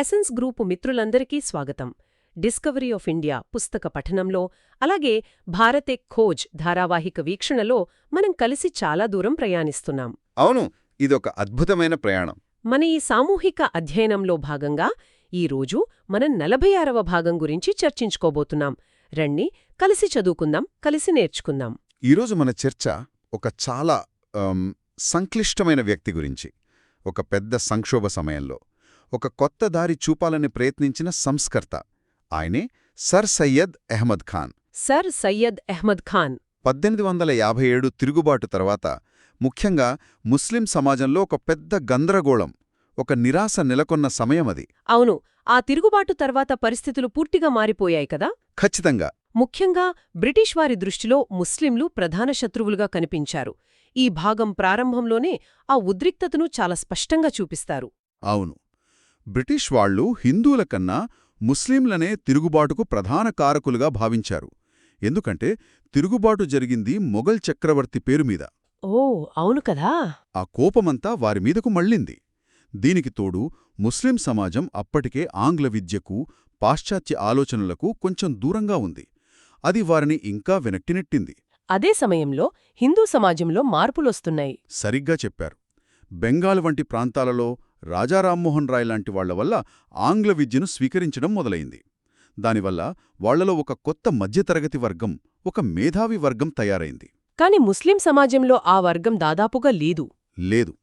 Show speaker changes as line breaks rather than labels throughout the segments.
Essence group మిత్రులందరికీ స్వాగతం. Discovery of India పుస్తక పఠనంలో అలాగే భారతే ఖోజ్ ధారావాహిక వీక్షణలో మనం కలిసి చాలా దూరం ప్రయాణిస్తున్నాం.
అవును ఇదొక అద్భుతమైన ప్రయాణం.
మన ఈ సామూహిక అధ్యయనంలో భాగంగా ఈ రోజు మనం నలభై ఆరవ భాగం గురించి చర్చించుకోబోతున్నాం. రండి కలిసి చదువుకుందాం కలిసి నేర్చుకుందాం.
ఈరోజు మన చర్చ ఒక చాలా సంక్లిష్టమైన వ్యక్తి గురించి ఒక పెద్ద సంక్షోభ సమయంలో. ఒక కొత్త దారి చూపాలని ప్రయత్నించిన సంస్కర్త. ఆయనే సర్ సయ్యద్ అహ్మద్ ఖాన్.
సర్ సయ్యద్ అహ్మద్ ఖాన్.
పద్దెనిమిది వందల యాభై ఏడు తిరుగుబాటు తర్వాత ముఖ్యంగా ముస్లిం సమాజంలో ఒక పెద్ద గందరగోళం ఒక నిరాశ నెలకొన్న సమయమది
అవును ఆ తిరుగుబాటు తర్వాత పరిస్థితులు పూర్తిగా మారిపోయాయి కదా?
ఖచ్చితంగా.
ముఖ్యంగా బ్రిటిష్ వారి దృష్టిలో ముస్లింలు ప్రధాన శత్రువులుగా కనిపించారు. ఈ భాగం ప్రారంభంలోనే ఆ ఉద్రిక్తతను చాలా స్పష్టంగా చూపిస్తారు.
అవును. బ్రిటిష్ వాళ్ళు హిందువుల కన్నా ముస్లింలనే తిరుగుబాటుకు ప్రధాన కారకులుగా భావించారు. ఎందుకంటే తిరుగుబాటు జరిగింది మొఘల్ చక్రవర్తి పేరుమీద
ఓ అవును కదా?
ఆ కోపమంతా వారి మీదకు మళ్ళింది. దీనికి తోడు ముస్లిం సమాజం అప్పటికే ఆంగ్ల విద్యకు పాశ్చాత్య ఆలోచనలకు కొంచెం దూరంగా ఉంది. అది వారిని ఇంకా వెనక్టినెట్టింది
అదే సమయంలో హిందూ సమాజంలో మార్పులొస్తున్నాయి.
సరిగ్గా చెప్పారు. బెంగాల్ వంటి ప్రాంతాలలో రాజా రామ్మోహన్ రాయ్ లాంటి వాళ్ళ వల్ల ఆంగ్ల విద్యను స్వీకరించడం మొదలైంది. దానివల్ల వాళ్ళలో ఒక కొత్త మధ్యతరగతి వర్గం ఒక మేధావి వర్గం తయారైంది.
కాని ముస్లిం సమాజంలో ఆ వర్గం దాదాపుగా లేదు.
లేదు.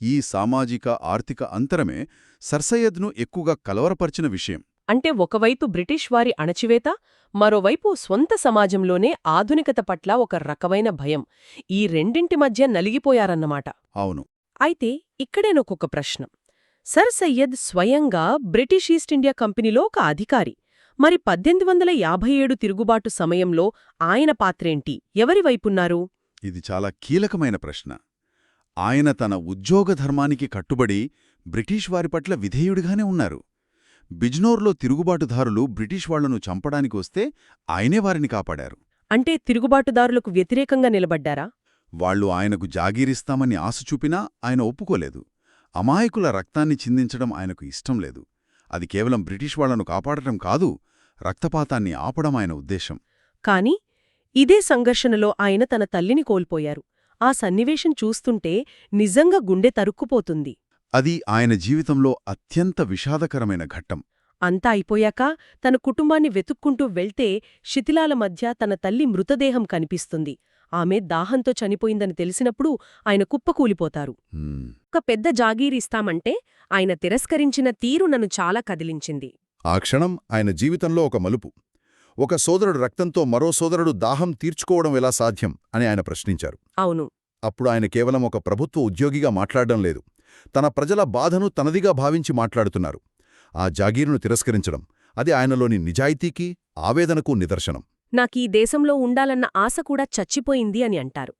ఈ సామాజిక ఆర్థిక అంతరమే సర్సయ్యద్ను ఎక్కువగా కలవరపరిచిన విషయం.
అంటే ఒకవైపు బ్రిటిష్ వారి అణచివేత మరోవైపు స్వంత సమాజంలోనే ఆధునికత పట్ల ఒక రకమైన భయం. ఈ రెండింటి మధ్య నలిగిపోయారన్నమాట.
అవును.
అయితే ఇక్కడేనొకొక ప్రశ్న. సర్ సయ్యద్ స్వయంగా బ్రిటిష్ ఈస్ట్ ఇండియా కంపెనీలో ఒక అధికారి. మరి పద్దెనిమిది వందల యాభై ఏడు తిరుగుబాటు సమయంలో ఆయన పాత్రేంటి? ఎవరి వైపున్నారు?
ఇది చాలా కీలకమైన ప్రశ్న. ఆయన తన ఉద్యోగ ధర్మానికి కట్టుబడి బ్రిటిష్ వారి పట్ల విధేయుడిగానే ఉన్నారు. బిజ్నోర్లో తిరుగుబాటుదారులు బ్రిటిష్ వాళ్ళను చంపడానికి వస్తే ఆయనే వారిని కాపాడారు.
అంటే తిరుగుబాటుదారులకు వ్యతిరేకంగా నిలబడ్డారా?
వాళ్ళు ఆయనకు జాగీరిస్తామని ఆశ చూపినా ఆయన ఒప్పుకోలేదు. అమాయకుల రక్తాన్ని చిందించడం ఆయనకు ఇష్టం లేదు. అది కేవలం బ్రిటిష్ వాళ్ళను కాపాడటం కాదు రక్తపాతాన్ని ఆపడం ఆయన ఉద్దేశం.
కాని ఇదే సంఘర్షణలో ఆయన తన తల్లిని కోల్పోయారు. ఆ సన్నివేశం చూస్తుంటే నిజంగా గుండె తరుక్కుపోతుంది.
అది ఆయన జీవితంలో అత్యంత విషాదకరమైన ఘట్టం.
అంతా అయిపోయాక తన కుటుంబాన్ని వెతుక్కుంటూ వెళ్తే శిథిలాల మధ్య తన తల్లి మృతదేహం కనిపిస్తుంది. ఆమె దాహంతో చనిపోయిందని తెలిసినప్పుడు ఆయన కుప్పకూలిపోతారు. ఒక పెద్ద జాగీరిస్తామంటే ఆయన తిరస్కరించిన తీరు నన్ను చాలా కదిలించింది.
ఆ క్షణం ఆయన జీవితంలో ఒక మలుపు. ఒక సోదరుడు రక్తంతో మరో సోదరుడు దాహం తీర్చుకోవడం ఎలా సాధ్యం అని ఆయన ప్రశ్నించారు.
అవును.
అప్పుడు ఆయన కేవలం ఒక ప్రభుత్వ ఉద్యోగిగా మాట్లాడడం లేదు. తన ప్రజల బాధను తనదిగా భావించి మాట్లాడుతున్నారు. ఆ జాగీరును తిరస్కరించడం అది ఆయనలోని నిజాయితీకి ఆవేదనకు నిదర్శనం.
నాకీ దేశంలో ఉండాలన్న ఆశ కూడా చచ్చిపోయింది అని అంటారు.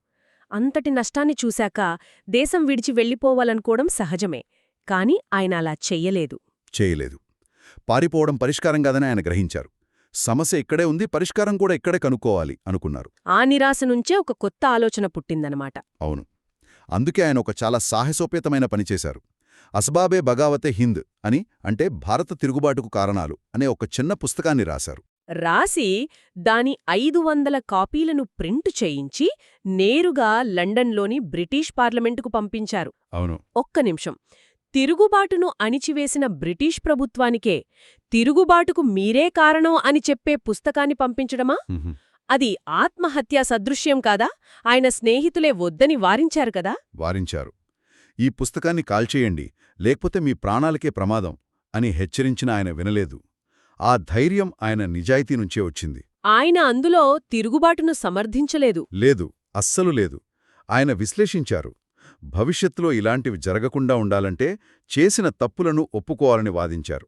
అంతటి నష్టాన్ని చూశాక దేశం విడిచి వెళ్ళిపోవాలనుకోవడం సహజమే కాని ఆయన అలా చెయ్యలేదు.
చేయలేదు పారిపోవడం పరిష్కారం కాదని ఆయన గ్రహించారు. సమస్య ఇక్కడే ఉంది పరిష్కారం కూడా ఇక్కడే కనుక్కోవాలి అనుకున్నారు.
ఆ నిరాశ నుంచే ఒక కొత్త ఆలోచన పుట్టిందనమాట.
అవును. అందుకే ఆయన ఒక చాలా సాహసోపేతమైన పనిచేశారు అస్బాబే బగావతే హింద్ అని అంటే భారత తిరుగుబాటుకు కారణాలు అనే ఒక చిన్న పుస్తకాన్ని రాశారు.
రాసి దాని ఐదు వందల కాపీలను ప్రింటు చేయించి నేరుగా లండన్లోని బ్రిటిష్ పార్లమెంటుకు పంపించారు.
అవును.
ఒక్క నిమిషం. తిరుగుబాటును అణిచివేసిన బ్రిటిష్ ప్రభుత్వానికే తిరుగుబాటుకు మీరే కారణం అని చెప్పే పుస్తకాన్ని పంపించడమా. అది ఆత్మహత్యా సదృశ్యం కాదా? ఆయన స్నేహితులే వద్దని వారించారు కదా?
వారించారు. ఈ పుస్తకాన్ని కాల్చేయండి లేకపోతే మీ ప్రాణాలకే ప్రమాదం అని హెచ్చరించిన ఆయన వినలేదు. ఆ ధైర్యం ఆయన నిజాయితీ నుంచే వచ్చింది.
ఆయన అందులో తిరుగుబాటును సమర్థించలేదు.
లేదు అస్సలు లేదు. ఆయన విశ్లేషించారు. భవిష్యత్తులో ఇలాంటివి జరగకుండా ఉండాలంటే చేసిన తప్పులను ఒప్పుకోవాలని వాదించారు.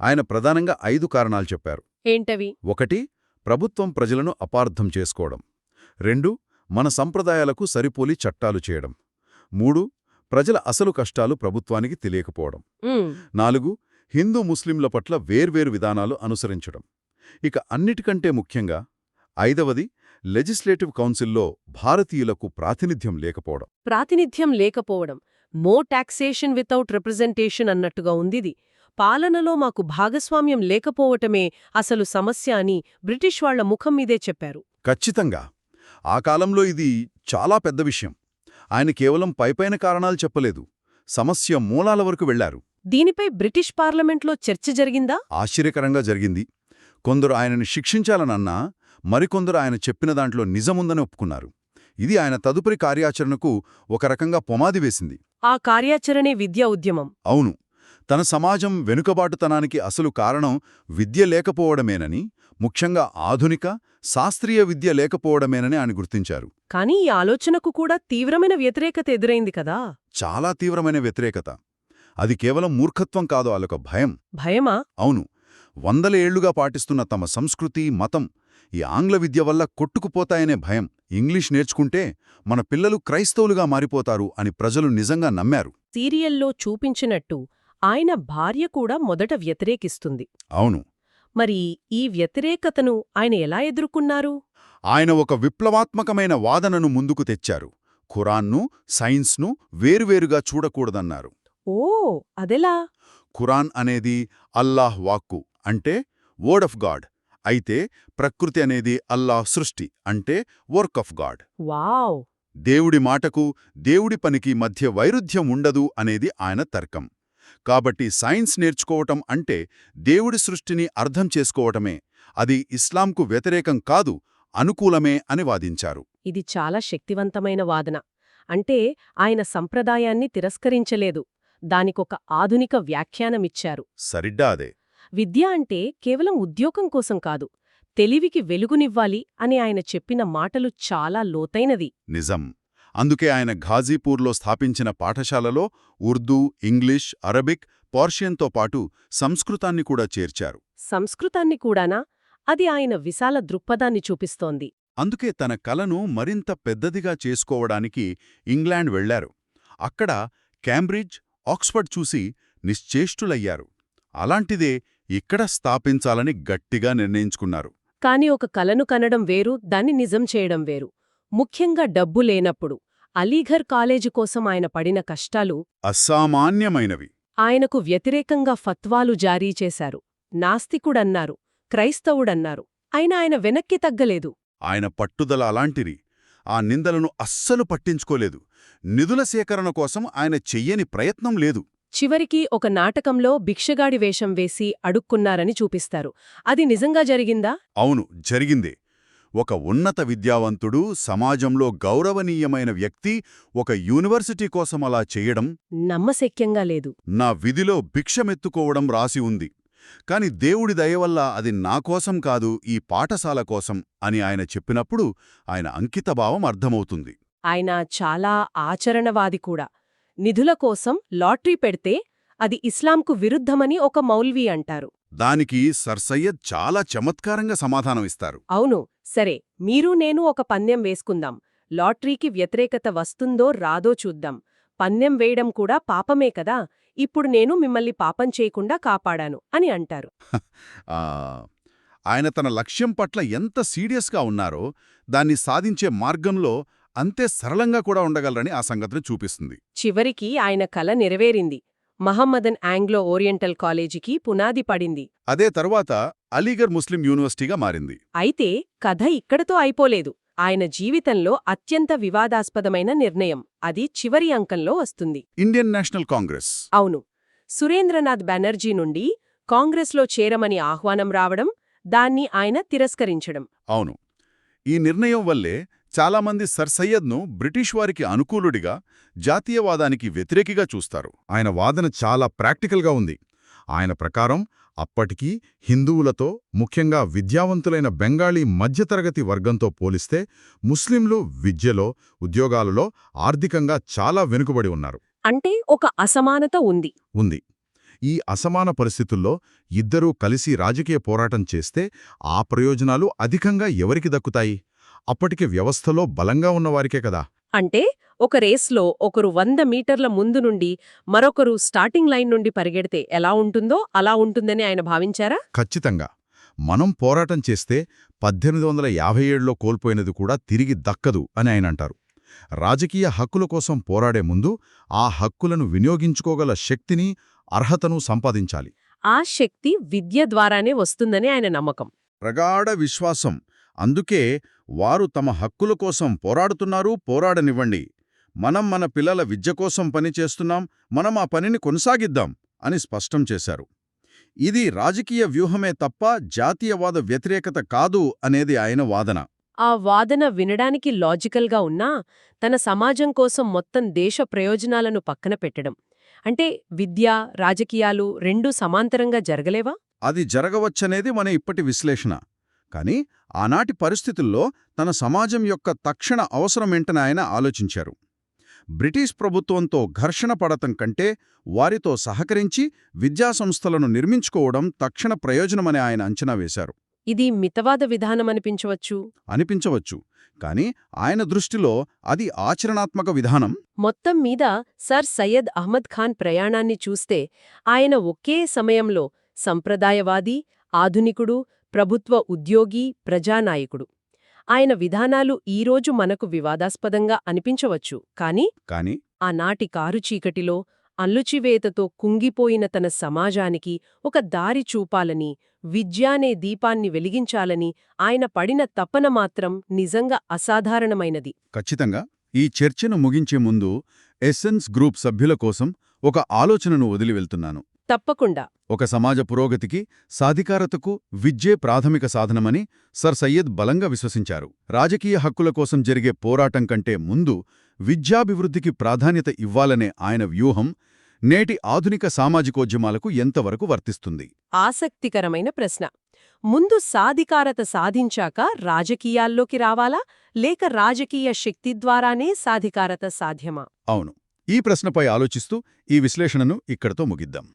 ఆయన ప్రధానంగా ఐదు కారణాలు చెప్పారు.
ఏంటవి?
ఒకటి ప్రభుత్వం ప్రజలను అపార్థం చేసుకోవడం. రెండు మన సంప్రదాయాలకు సరిపోలి చట్టాలు చేయడం. మూడు ప్రజల అసలు కష్టాలు ప్రభుత్వానికి తెలియకపోవడం. నాలుగు హిందూ ముస్లింల పట్ల వేర్వేరు విధానాలు అనుసరించడం. ఇక అన్నిటికంటే ముఖ్యంగా ఐదవది లెజిస్లేటివ్ కౌన్సిల్లో భారతీయులకు ప్రాతినిధ్యం లేకపోవడం.
ప్రాతినిధ్యం లేకపోవడం. మో టాక్సేషన్ వితౌట్ రిప్రజెంటేషన్ అన్నట్టుగా ఉందిది. పాలనలో మాకు భాగస్వామ్యం లేకపోవటమే అసలు సమస్య అని బ్రిటిష్ వాళ్ళ ముఖం మీదే చెప్పారు.
ఖచ్చితంగా. ఆ కాలంలో ఇది చాలా పెద్ద విషయం. ఆయన కేవలం పైపైన కారణాలు చెప్పలేదు. సమస్య మూలాల వరకు వెళ్ళారు.
దీనిపై బ్రిటిష్ పార్లమెంట్లో చర్చ జరిగిందా?
ఆశ్చర్యకరంగా జరిగింది. కొందరు ఆయనని శిక్షించాలనన్నా మరికొందరు ఆయన చెప్పిన దాంట్లో నిజముందని ఒప్పుకున్నారు. ఇది ఆయన తదుపరి కార్యాచరణకు ఒక రకంగా పొమాది వేసింది.
ఆ కార్యాచరణే విద్యా ఉద్యమం.
అవును. తన సమాజం వెనుకబాటుతనానికి అసలు కారణం విద్య లేకపోవడమేనని ముఖ్యంగా ఆధునిక శాస్త్రీయ విద్య లేకపోవడమేనని ఆయన గుర్తించారు.
కానీ ఈ ఆలోచనకు కూడా తీవ్రమైన వ్యతిరేకత ఎదురైంది కదా?
చాలా తీవ్రమైన వ్యతిరేకత. అది కేవలం మూర్ఖత్వం కాదు వాళ్ళొక భయం.
భయమా?
అవును. వందల ఏళ్ళుగా పాటిస్తున్న తమ సంస్కృతి మతం ఈ ఆంగ్ల విద్య వల్ల కొట్టుకుపోతాయనే భయం. ఇంగ్లీష్ నేర్చుకుంటే మన పిల్లలు క్రైస్తవులుగా మారిపోతారు అని ప్రజలు నిజంగా నమ్మారు.
సీరియల్లో చూపించినట్టు ఆయన భార్య కూడా మొదట వ్యతిరేకిస్తుంది.
అవును.
మరి ఈ వ్యతిరేకతను ఆయన ఎలా ఎదుర్కొన్నారు?
ఆయన ఒక విప్లవాత్మకమైన వాదనను ముందుకు తెచ్చారు. ఖురాన్ను సైన్స్ను వేరువేరుగా చూడకూడదన్నారు.
ఓ అదెలా?
ఖురాన్ అనేది అల్లాహ్ వాక్కు అంటే వర్డ్ ఆఫ్ గాడ్. అయితే ప్రకృతి అనేది అల్లాహ్ సృష్టి అంటే వర్క్ ఆఫ్ గాడ్.
వావ్!
దేవుడి మాటకు దేవుడి పనికి మధ్య వైరుధ్యం ఉండదు అనేది ఆయన తర్కం. కాబట్టి సైన్స్ నేర్చుకోవటం అంటే దేవుడి సృష్టిని అర్థం చేసుకోవటమే. అది ఇస్లాంకు వ్యతిరేకం కాదు అనుకూలమే అని వాదించారు.
ఇది చాలా శక్తివంతమైన వాదన. అంటే ఆయన సంప్రదాయాన్ని తిరస్కరించలేదు. దానికొక ఆధునిక వ్యాఖ్యానమిచ్చారు.
సరిడ్డా అదే.
విద్య అంటే కేవలం ఉద్యోగం కోసం కాదు తెలివికి వెలుగునివ్వాలి అని ఆయన చెప్పిన మాటలు చాలా లోతైనది.
నిజం. అందుకే ఆయన ఘాజీపూర్లో స్థాపించిన పాఠశాలలో ఉర్దూ ఇంగ్లీష్ అరబిక్ పర్షియన్తో పాటు సంస్కృతాన్ని కూడా చేర్చారు.
సంస్కృతాన్ని కూడానా? అది ఆయన విశాల దృక్పథాన్ని చూపిస్తోంది.
అందుకే తన కలను మరింత పెద్దదిగా చేసుకోవడానికి ఇంగ్లాండ్ వెళ్ళారు అక్కడ కేంబ్రిడ్జ్ ఆక్స్ఫర్డ్ చూసి నిశ్చేష్టులయ్యారు. అలాంటిదే ఇక్కడ స్థాపించాలని గట్టిగా నిర్ణయించుకున్నారు.
కాని ఒక కలను కనడం వేరు దాన్ని నిజం చేయడం వేరు. ముఖ్యంగా డబ్బు లేనప్పుడు అలీఘర్ కాలేజీ కోసం ఆయన పడిన కష్టాలు
అసామాన్యమైనవి.
ఆయనకు వ్యతిరేకంగా ఫత్వాలు జారీ చేశారు. నాస్తికుడన్నారు క్రైస్తవుడన్నారు. అయినా ఆయన వెనక్కి తగ్గలేదు.
ఆయన పట్టుదల అలాంటిది. ఆ నిందలను అస్సలు పట్టించుకోలేదు. నిధుల సేకరణ కోసం ఆయన చెయ్యని ప్రయత్నం లేదు.
చివరికి ఒక నాటకంలో భిక్షగాడి వేషం వేసి అడుక్కున్నారని చూపిస్తారు. అది నిజంగా జరిగిందా?
అవును జరిగిందే. ఒక ఉన్నత విద్యావంతుడు సమాజంలో గౌరవనీయమైన వ్యక్తి ఒక యూనివర్సిటీ కోసం అలా చెయ్యడం
నమ్మశక్యంగా లేదు.
నా విధిలో భిక్షమెత్తుకోవడం రాసి ఉంది. కాని దేవుడి దయవల్ల అది నా కోసం కాదు ఈ పాఠశాల కోసం అని ఆయన చెప్పినప్పుడు ఆయన అంకితభావం అర్థమవుతుంది.
ఆయన చాలా ఆచరణవాది కూడా. నిధుల కోసం లాటరీ పెడితే అది ఇస్లాంకు విరుద్ధమని ఒక మౌల్వీ అంటారు.
దానికి సర్సయ్యద్ చాలా చమత్కారంగా సమాధానమిస్తారు
అవును సరే మీరు నేను ఒక పందెం వేసుకుందాం. లాటరీకి వ్యతిరేకత వస్తుందో రాదో చూద్దాం. పందెం వేయడం కూడా పాపమే కదా ఇప్పుడు నేను మిమ్మల్ని పాపం చేయకుండా కాపాడాను అని అంటారు.
ఆయన తన లక్ష్యం పట్ల ఎంత సీరియస్గా ఉన్నారో దాన్ని సాధించే మార్గంలో అంతే సరళంగా కూడా ఉండగలరని ఆ సంగతిని చూపిస్తుంది.
చివరికి ఆయన కల నెరవేరింది. మహమ్మదన్ ఆంగ్లో ఓరియంటల్ కాలేజీకి పునాది పడింది.
అదే తరువాత అలీగర్ ముస్లిం యూనివర్సిటీగా మారింది.
అయితే కథ ఇక్కడతో అయిపోలేదు. ఆయన జీవితంలో అత్యంత వివాదాస్పదమైన నిర్ణయం. అది చివరి అంకంలో వస్తుంది.
Indian National Congress.
అవును. సురేంద్రనాథ్ బెనర్జీ నుండి కాంగ్రెస్లో చేరమని ఆహ్వానం రావడం దాన్ని ఆయన తిరస్కరించడం.
అవును. ఈ నిర్ణయం వల్లే చాలామంది సర్ సయ్యద్ను బ్రిటిష్ వారికి అనుకూలుడిగా జాతీయవాదానికి వ్యతిరేకిగా చూస్తారు. ఆయన వాదన చాలా ప్రాక్టికల్గా ఉంది. ఆయన ప్రకారం అప్పటికీ హిందువులతో ముఖ్యంగా విద్యావంతులైన బెంగాళీ మధ్యతరగతి వర్గంతో పోలిస్తే ముస్లింలు విద్యలో ఉద్యోగాలలో ఆర్థికంగా చాలా వెనుకబడి ఉన్నారు.
అంటే ఒక అసమానత ఉంది.
ఉంది. ఈ అసమాన పరిస్థితుల్లో ఇద్దరూ కలిసి రాజకీయ పోరాటం చేస్తే ఆ ప్రయోజనాలు అధికంగా ఎవరికి దక్కుతాయి? అప్పటికి వ్యవస్థలో బలంగా ఉన్నవారికే కదా.
అంటే ఒక రేస్లో ఒకరు వంద మీటర్ల ముందు నుండి మరొకరు స్టార్టింగ్ లైన్ నుండి పరిగెడితే ఎలా ఉంటుందో అలా ఉంటుందని ఆయన భావించారా?
ఖచ్చితంగా. మనం పోరాటం చేస్తే పద్దెనిమిది వందల యాభై ఏడులో కోల్పోయినది కూడా తిరిగి దక్కదు అని ఆయన అంటారు. రాజకీయ హక్కుల కోసం పోరాడే ముందు ఆ హక్కులను వినియోగించుకోగల శక్తిని అర్హతను సంపాదించాలి.
ఆ శక్తి విద్య ద్వారానే వస్తుందని ఆయన నమ్మకం.
ప్రగాఢ విశ్వాసం. అందుకే వారు తమ హక్కుల కోసం పోరాడుతున్నారు పోరాడనివ్వండి. మనం మన పిల్లల విద్య కోసం పనిచేస్తున్నాం మనం ఆ పనిని కొనసాగిద్దాం అని స్పష్టం చేశారు. ఇది రాజకీయ వ్యూహమే తప్ప జాతీయవాద వ్యతిరేకత కాదు అనేది ఆయన వాదన.
ఆ వాదన వినడానికి లాజికల్గా ఉన్నా తన సమాజం కోసం మొత్తం దేశ ప్రయోజనాలను పక్కన పెట్టడం. అంటే విద్య రాజకీయాలు రెండూ సమాంతరంగా జరగలేవా?
అది జరగవచ్చనేది మన ఇప్పటి విశ్లేషణ. కాని ఆనాటి పరిస్థితుల్లో తన సమాజం యొక్క తక్షణ అవసరమేంటని ఆయన ఆలోచించారు. బ్రిటిష్ ప్రభుత్వంతో ఘర్షణ పడటం కంటే వారితో సహకరించి విద్యాసంస్థలను నిర్మించుకోవడం తక్షణ ప్రయోజనమని ఆయన అంచనా వేశారు.
ఇది మితవాద విధానమనిపించవచ్చు
అనిపించవచ్చు. కాని ఆయన దృష్టిలో అది ఆచరణాత్మక విధానం.
మొత్తం మీద సర్ సయ్యద్ అహ్మద్ ఖాన్ ప్రయాణాన్ని చూస్తే ఆయన ఒకే సమయంలో సంప్రదాయవాది ఆధునికుడు ప్రభుత్వ ఉద్యోగి ప్రజానాయకుడు. ఆయన విధానాలు ఈరోజు మనకు వివాదాస్పదంగా అనిపించవచ్చు. కాని
కాని
ఆనాటి కారు చీకటిలో అల్లుచివేతతో కుంగిపోయిన తన సమాజానికి ఒక దారి చూపాలని విద్యానే దీపాన్ని వెలిగించాలని ఆయన పడిన తపన మాత్రం నిజంగా అసాధారణమైనది.
ఖచ్చితంగా. ఈ చర్చను ముగించే ముందు ఎస్సెన్స్ గ్రూప్ సభ్యుల కోసం ఒక ఆలోచనను వదిలి వెళ్తున్నాను.
తప్పకుండా.
ఒక సమాజ పురోగతికి సాధికారతకు విద్యే ప్రాథమిక సాధనమని సర్ సయ్యద్ బలంగా విశ్వసించారు. రాజకీయ హక్కుల కోసం జరిగే పోరాటం కంటే ముందు విద్యాభివృద్ధికి ప్రాధాన్యత ఇవ్వాలనే ఆయన వ్యూహం నేటి ఆధునిక సామాజికోద్యమాలకు ఎంతవరకు వర్తిస్తుంది?
ఆసక్తికరమైన ప్రశ్న. ముందు సాధికారత సాధించాక రాజకీయాల్లోకి రావాలా? లేక రాజకీయ శక్తి ద్వారానే సాధికారత సాధ్యమా?
అవును. ఈ ప్రశ్నపై ఆలోచిస్తూ ఈ విశ్లేషణను ఇక్కడతో ముగిద్దాం.